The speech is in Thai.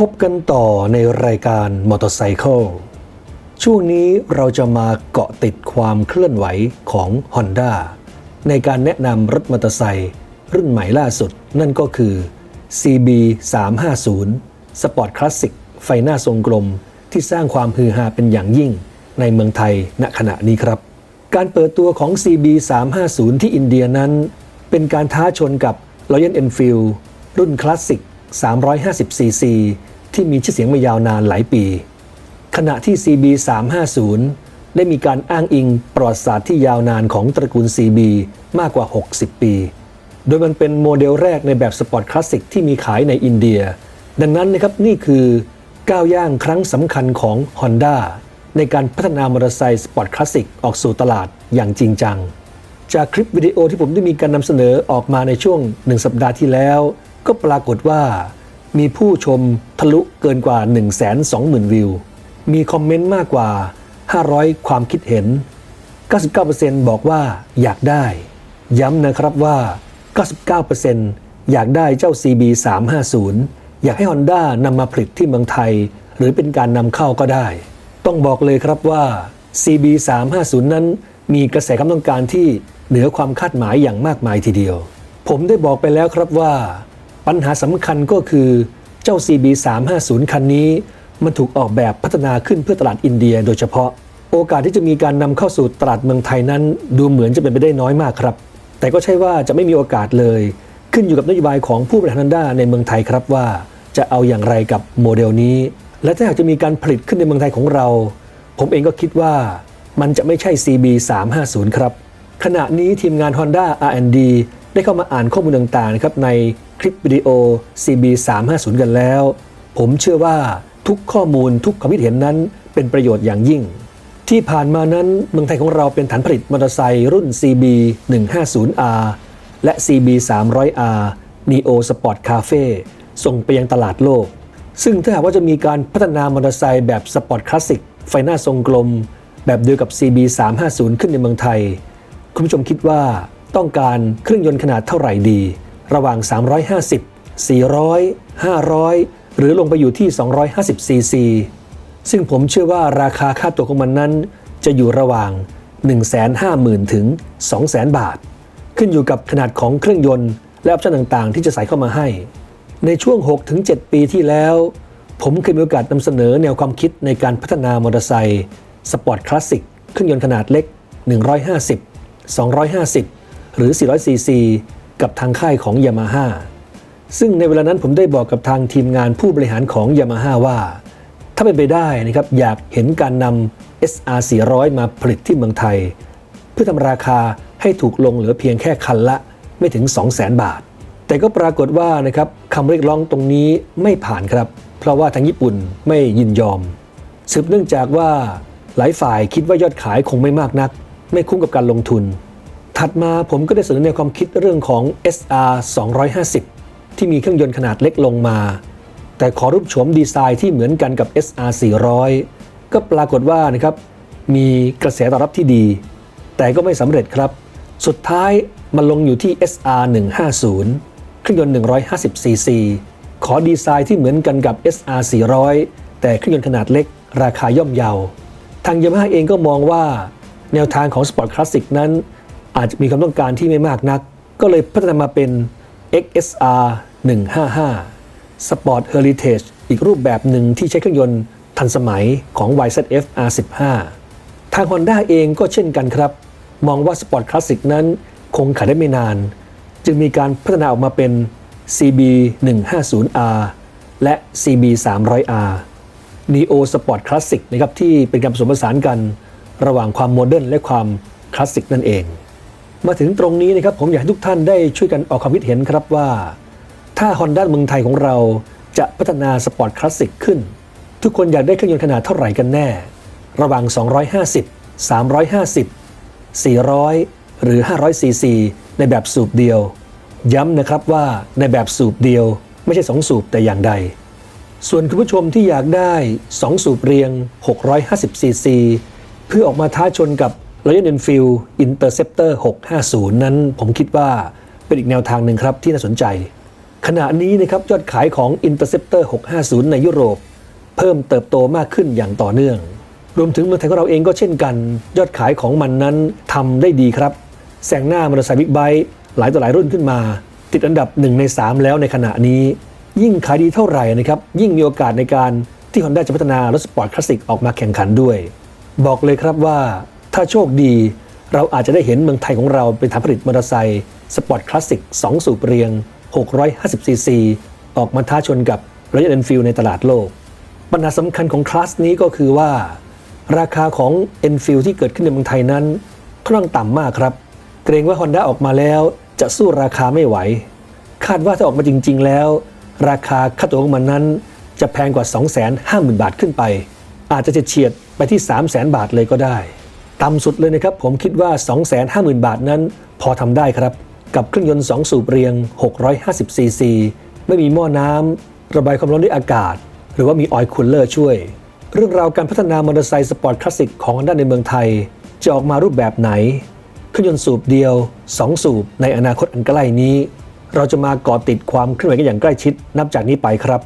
พบกันต่อในรายการมอเตอร์ไซค์ช่วงนี้เราจะมาเกาะติดความเคลื่อนไหวของ Honda ในการแนะนำรถมอเตอร์ไซค์รุ่นใหม่ล่าสุดนั่นก็คือ CB 350 Sport Classic ไฟหน้าทรงกลมที่สร้างความฮือฮาเป็นอย่างยิ่งในเมืองไทยณขณะนี้ครับ การเปิดตัวของ CB 350ที่อินเดียนั้น เป็นการท้าชนกับ Royal Enfield รุ่นคลาสสิก 350cc ที่มีชื่อเสียงมายาวนานหลายปี ขณะที่ CB 350ได้มีการอ้างอิงประวัติศาสตร์ที่ยาวนานของตระกูล CB มากกว่า 60 ปี โดยมันเป็นโมเดลแรกในแบบสปอร์ตคลาสสิกที่มีขายในอินเดีย ดังนั้นนะครับนี่คือก้าวย่างครั้งสำคัญของ Honda ในการพัฒนามอเตอร์ไซค์สปอร์ตคลาสสิกออกสู่ตลาดอย่างจริงจัง จากคลิปวิดีโอที่ผมได้มีการนำเสนอออกมาในช่วงหนึ่งสัปดาห์ที่แล้ว ก็ปรากฏว่า มีผู้ชมทะลุเกินกว่า 120,000 วิว มีคอมเมนต์มากกว่า 500 ความคิดเห็น 99%บอกว่าอยากได้ ย้ำนะครับว่า 99%อยากได้เจ้า CB 350อยากให้ Honda นำมาผลิตที่เมืองไทย หรือเป็นการนำเข้าก็ได้ ต้องบอกเลยครับว่า CB 350นั้นมีกระแสความต้องการที่เหนือความคาดหมายอย่างมากมายทีเดียว ผมได้บอกไปแล้วครับว่า ปัญหาสำคัญก็คือเจ้า CB 350 คันนี้ มันถูกออกแบบพัฒนาขึ้นเพื่อตลาดอินเดียโดยเฉพาะ โอกาสที่จะมีการนำเข้าสู่ตลาดเมืองไทยนั้น ดูเหมือนจะเป็นไปได้น้อยมากครับ แต่ก็ใช่ว่าจะไม่มีโอกาสเลย ขึ้นอยู่กับนโยบายของผู้บริหารฮันด้าในเมืองไทยครับว่า จะเอาอย่างไรกับโมเดลนี้ และถ้าหากจะมีการผลิตขึ้นในเมืองไทยของเรา ผมเองก็คิดว่ามันจะไม่ใช่ CB 350 ครับขณะนี้ทีมงาน Honda R&D ได้เข้ามาอ่านข้อมูลต่างๆนะครับในคลิปวิดีโอ CB 350กันแล้ว ผมเชื่อว่าทุกข้อมูลทุกความคิดเห็นนั้นเป็นประโยชน์อย่างยิ่ง ที่ผ่านมานั้นเมืองไทยของเราเป็นฐานผลิตมอเตอร์ไซค์รุ่น CB 150R และ CB 300R Neo Sport Cafe ส่งไปยังตลาดโลก ซึ่งถ้าหากว่าจะมีการพัฒนามอเตอร์ไซค์แบบสปอร์ตคลาสสิกไฟหน้าทรงกลม แบบเดียวกับ CB 350ขึ้นในเมืองไทย คุณผู้ชมคิดว่า ต้องการเครื่องยนต์ขนาดเท่าไหร่ดี ระหว่าง 350 400 500 หรือลงไปอยู่ที่ 250 ซีซี ซึ่งผมเชื่อว่าราคาค่าตัวของมันนั้น จะอยู่ระหว่าง 150,000 ถึง 200,000 บาท ขึ้นอยู่กับขนาดของเครื่องยนต์และออปชั่นต่างๆ ที่จะใส่เข้ามาให้ ในช่วง 6-7 ปีที่แล้ว ผมเคยมีโอกาสนำเสนอแนวความคิดในการพัฒนามอเตอร์ไซค์สปอร์ตคลาสสิกเครื่องยนต์ขนาดเล็ก 150 250 หรือ 400ซีซีกับทางค่ายของ Yamaha ซึ่งในเวลานั้นผมได้บอกกับทางทีมงานผู้บริหารของ Yamaha ว่า ถ้าเป็นไปได้นะครับอยากเห็นการนำ SR 400มาผลิตที่เมืองไทย เพื่อทำราคาให้ถูกลงเหลือเพียงแค่คันละไม่ถึง 200,000 บาท แต่ก็ปรากฏว่านะครับคำเรียกร้องตรงนี้ไม่ผ่านครับ เพราะว่าทางญี่ปุ่นไม่ยินยอมสืบเนื่องจากว่าหลายฝ่ายคิดว่ายอดขายคงไม่มากนัก ไม่คุ้มกับการลงทุน ถัดมาผมก็ได้เสนอแนวความคิดเรื่องของ SR 250 ที่มีเครื่องยนต์ขนาดเล็กลงมา แต่ขอรูปโฉมดีไซน์ที่เหมือนกันกับ SR 400 ก็ปรากฏว่านะครับมีกระแสตอบรับที่ดี แต่ก็ไม่สำเร็จครับ สุดท้ายมันลงอยู่ที่ SR 150 เครื่องยนต์ 150 cc ขอดีไซน์ที่เหมือนกันกับ SR 400 แต่เครื่องยนต์ขนาดเล็กราคาย่อมเยา ทางยามาฮ่าเองก็มองว่า แนวทางของสปอร์ตคลาสสิกนั้น อาจจะมีความต้องการที่ไม่มากนัก ก็เลยพัฒนามาเป็น XSR 155 Sport Heritage อีกรูปแบบหนึ่งที่ใช้เครื่องยนต์ทันสมัยของ YZF R15 ทาง Honda เองก็เช่นกันครับ มองว่า Sport Classic นั้นคงขายได้ไม่นาน จึงมีการพัฒนาออกมาเป็น CB 150R และ CB 300R Neo Sport Classic นะครับที่เป็นการผสมผสานกัน ระหว่างความโมเดิร์นและความคลาสสิกนั่นเอง มาถึงตรงนี้นะครับผมอยากให้ทุกท่านได้ช่วยกันออกความคิดเห็นครับว่า ถ้า Honda เมืองไทยของเราจะพัฒนาสปอร์ตคลาสสิกขึ้น ทุกคนอยากได้เครื่องยนต์ขนาดเท่าไหร่กันแน่ ระหว่าง 250 350 400 หรือ 500 ซีซี ในแบบสูบเดียว ย้ำนะครับว่าในแบบสูบเดียว ไม่ใช่ 2 สูบแต่อย่างใด ส่วนคุณผู้ชมที่อยากได้ 2 สูบเรียง 650 ซีซี เพื่อออกมาท้าชนกับ Royal Enfield Interceptor 650 นั้นผมคิดว่าเป็นอีกแนวทางหนึ่งครับที่น่าสนใจ ขณะนี้นะครับยอดขายของ Interceptor 650 ในยุโรป เพิ่มเติบโตมากขึ้นอย่างต่อเนื่อง รวมถึงเมืองไทยของเราเองก็เช่นกัน ยอดขายของมันนั้นทำได้ดีครับแซงหน้ามอเตอร์ไซค์บิ๊กไบค์หลายต่อหลายรุ่นขึ้นมา ติดอันดับ 1 ใน 3 แล้วในขณะนี้ ยิ่งขายดีเท่าไหร่นะครับยิ่งมีโอกาสในการที่ Honda จะพัฒนารถสปอร์ตคลาสสิกออกมาแข่งขันด้วย บอกเลยครับว่า ถ้าโชคดี เราอาจจะได้เห็นเมืองไทยของเราเป็นฐานผลิตมอเตอร์ไซค์สปอร์ตคลาสสิก2 สูบเรียง 650 ซีซี ออกมาท้าชนกับ Royal Enfield ในตลาดโลก ปัญหาสำคัญของคลาสนี้ก็คือว่า ราคาของ Enfield ที่เกิดขึ้นในเมืองไทยนั้นค่อนข้างต่ำมากครับ เกรงว่า Honda ออกมาแล้วจะสู้ราคาไม่ไหว คาดว่าถ้าออกมาจริง ๆ แล้ว ราคาค่าตัวของมันนั้น จะแพงกว่า 250,000 บาทขึ้นไป อาจจะเฉียดไปที่ 300,000 บาทเลยก็ได้ ต่ำสุดเลยนะครับ ผมคิดว่า 250,000 บาทนั้น พอทำได้ครับ กับเครื่องยนต์ 2 สูบเรียง 650 ซีซี ไม่มีหม้อน้ำระบายความร้อนด้วยอากาศ หรือว่ามีออยล์คูลเลอร์ช่วย เรื่องราวการพัฒนามอเตอร์ไซค์สปอร์ตคลาสสิกของ Honda ในเมืองไทย จะออกมารูปแบบไหน เครื่องยนต์สูบเดียว 2 สูบในอนาคตอันใกล้นี้ เราจะมาเกาะติดความเคลื่อนไหวกันอย่างใกล้ชิดนับจากนี้ไปครับ